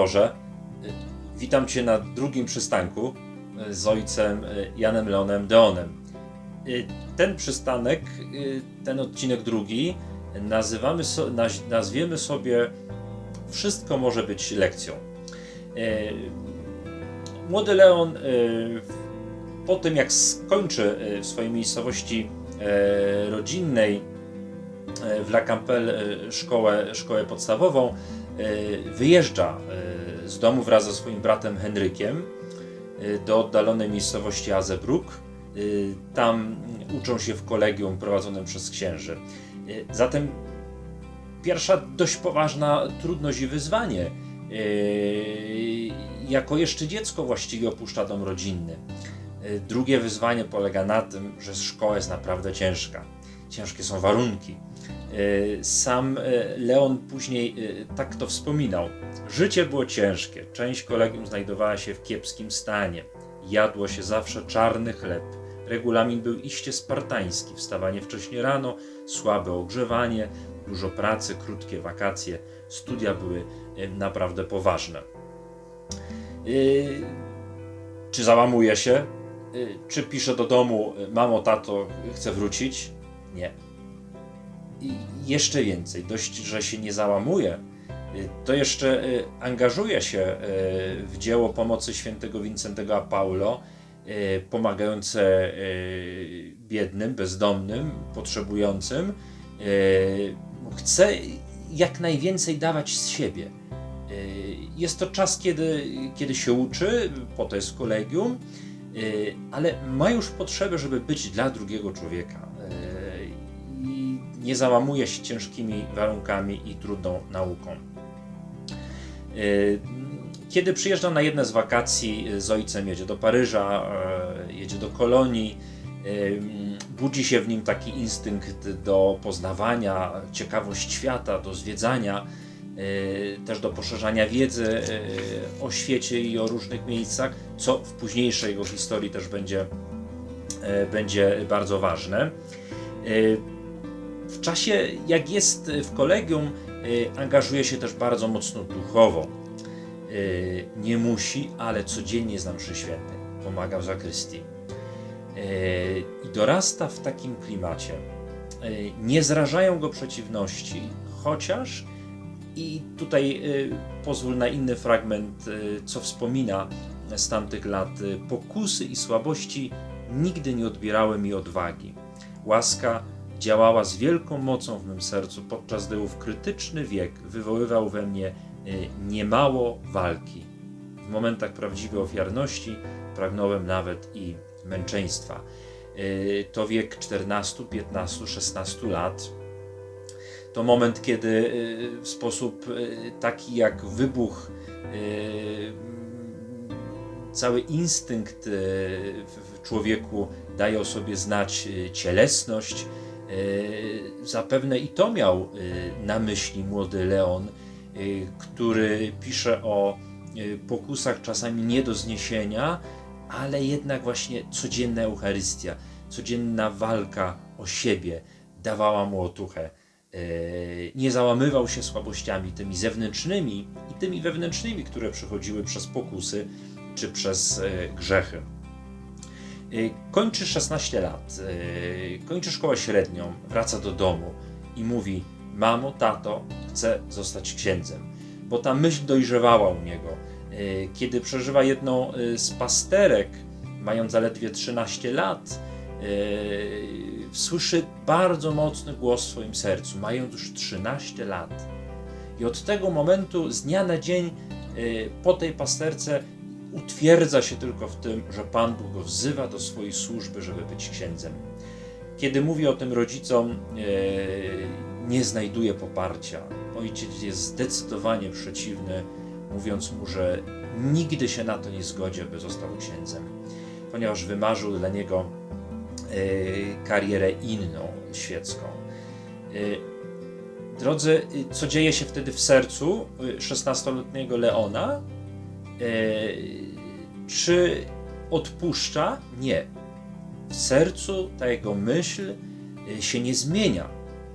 Boże, y, witam Cię na drugim przystanku y, z ojcem y, Janem Leonem Deonem. Ten przystanek, ten odcinek drugi, nazywamy nazwiemy sobie Wszystko może być lekcją. Młody Leon po tym jak skończy w swojej miejscowości rodzinnej w La Campelle szkołę, szkołę podstawową, wyjeżdża z domu wraz ze swoim bratem Henrykiem y, do oddalonej miejscowości Azebrook. Y, Tam uczą się w kolegium prowadzonym przez księży. Y, Zatem pierwsza dość poważna trudność i wyzwanie. Jako jeszcze dziecko właściwie opuszcza dom rodzinny. Drugie wyzwanie polega na tym, że szkoła jest naprawdę ciężka. Ciężkie są warunki. Yy, Sam yy, Leon później yy, tak to wspominał. Życie było ciężkie. Część kolegium znajdowała się w kiepskim stanie. Jadło się zawsze czarny chleb. Regulamin był iście spartański. Wstawanie wcześnie rano, słabe ogrzewanie, dużo pracy, krótkie wakacje. Studia były naprawdę poważne. Czy załamuje się? Czy pisze do domu, mamo, tato, chcę wrócić? Nie. Jeszcze więcej, dość, że się nie załamuje, y, to jeszcze y, angażuje się y, w dzieło pomocy świętego Wincentego a Paulo, pomagające biednym, bezdomnym, potrzebującym. Chce jak najwięcej dawać z siebie. Jest to czas, kiedy, kiedy się uczy, po to jest kolegium, ale ma już potrzebę, żeby być dla drugiego człowieka. Y, nie załamuje się ciężkimi warunkami i trudną nauką. Y, Kiedy przyjeżdża na jedne z wakacji z ojcem, jedzie do Paryża, y, jedzie do Kolonii, y, budzi się w nim taki instynkt do poznawania, ciekawość świata, do zwiedzania, y, też do poszerzania wiedzy y, o świecie i o różnych miejscach, co w późniejszej jego historii też będzie, y, będzie bardzo ważne. Y, W czasie, jak jest w kolegium, y, angażuje się też bardzo mocno duchowo. Y, Nie musi, ale codziennie jest na mszy świętej. Pomaga w zakrystii. Y, I dorasta w takim klimacie. Y, Nie zrażają go przeciwności, chociaż i tutaj y, pozwól na inny fragment, y, co wspomina z tamtych lat. Y, Pokusy i słabości nigdy nie odbierały mi odwagi. Łaska działała z wielką mocą w mym sercu, podczas gdy ów krytyczny wiek wywoływał we mnie y, niemało walki. W momentach prawdziwej ofiarności pragnąłem nawet i męczeństwa. Y, To wiek 14, 15, 16 lat. To moment, kiedy y, w sposób taki jak wybuch, cały instynkt w człowieku daje o sobie znać cielesność. Y, Zapewne i to miał y, na myśli młody Leon, y, który pisze o pokusach czasami nie do zniesienia, ale jednak właśnie codzienna Eucharystia, codzienna walka o siebie dawała mu otuchę. Nie załamywał się słabościami tymi zewnętrznymi i tymi wewnętrznymi, które przychodziły przez pokusy czy przez grzechy. Y, Kończy 16 lat, y, kończy szkołę średnią, wraca do domu i mówi: Mamo, tato, chcę zostać księdzem. Bo ta myśl dojrzewała u niego. Y, Kiedy przeżywa jedną z pasterek, mając zaledwie 13 lat, słyszy bardzo mocny głos w swoim sercu, mając już 13 lat. I od tego momentu, z dnia na dzień, po tej pasterce, utwierdza się tylko w tym, że Pan Bóg go wzywa do swojej służby, żeby być księdzem. Kiedy mówi o tym rodzicom, e, nie znajduje poparcia. Ojciec jest zdecydowanie przeciwny, mówiąc mu, że nigdy się na to nie zgodzi, by został księdzem, ponieważ wymarzył dla niego e, karierę inną, świecką. E, Drodzy, co dzieje się wtedy w sercu y, 16-letniego Leona? E, czy odpuszcza? Nie. W sercu ta jego myśl e, się nie zmienia.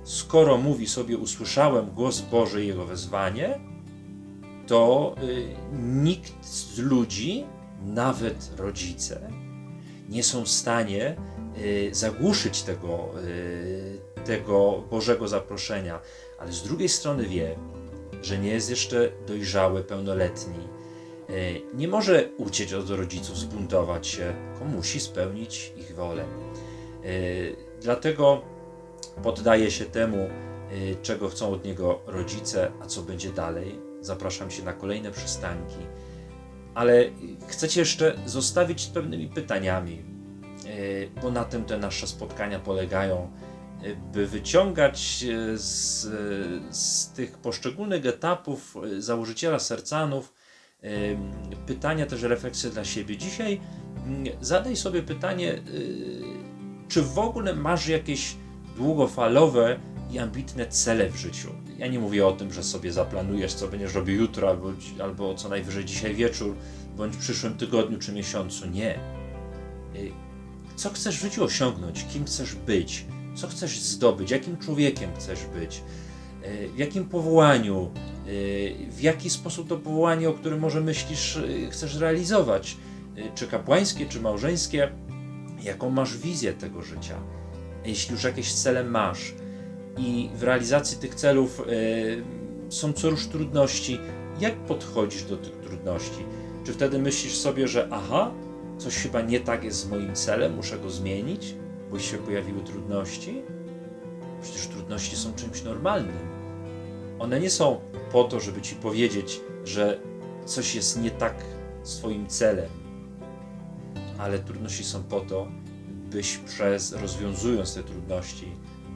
Skoro mówi sobie, usłyszałem głos Boży i jego wezwanie, to y, nikt z ludzi, nawet rodzice, nie są w stanie zagłuszyć tego, tego Bożego zaproszenia, ale z drugiej strony wie, że nie jest jeszcze dojrzały, pełnoletni. Y, Nie może uciec od rodziców, zbuntować się, tylko musi spełnić ich wolę. Y, Dlatego poddaje się temu, y, czego chcą od niego rodzice, a co będzie dalej. Zapraszam się na kolejne przystanki. Ale chcę Cię jeszcze zostawić z pewnymi pytaniami, bo na tym te nasze spotkania polegają, by wyciągać z, z tych poszczególnych etapów założyciela sercanów pytania, też refleksje dla siebie. Dzisiaj mm, zadaj sobie pytanie, y, czy w ogóle masz jakieś długofalowe i ambitne cele w życiu? Ja nie mówię o tym, że sobie zaplanujesz, co będziesz robił jutro, albo, albo co najwyżej dzisiaj wieczór, bądź w przyszłym tygodniu czy miesiącu. Nie. Y, Co chcesz w życiu osiągnąć? Kim chcesz być? Co chcesz zdobyć? Jakim człowiekiem chcesz być? Y, W jakim powołaniu? Y, W jaki sposób to powołanie, o którym może myślisz, y, chcesz realizować? Y, Czy kapłańskie, czy małżeńskie? Jaką masz wizję tego życia? Jeśli już jakieś cele masz i w realizacji tych celów są co rusz trudności, jak podchodzisz do tych trudności? Czy wtedy myślisz sobie, że aha, coś chyba nie tak jest z moim celem, muszę go zmienić, bo się pojawiły trudności? Przecież trudności są czymś normalnym. One nie są po to, żeby ci powiedzieć, że coś jest nie tak z twoim celem, ale trudności są po to, byś przez rozwiązując te trudności,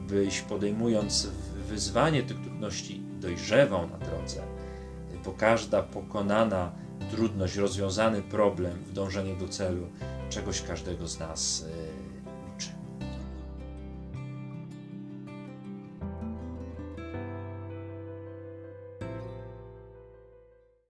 byś podejmując wyzwanie tych trudności dojrzewał na drodze, bo każda pokonana trudność, rozwiązany problem w dążeniu do celu czegoś każdego z nas y,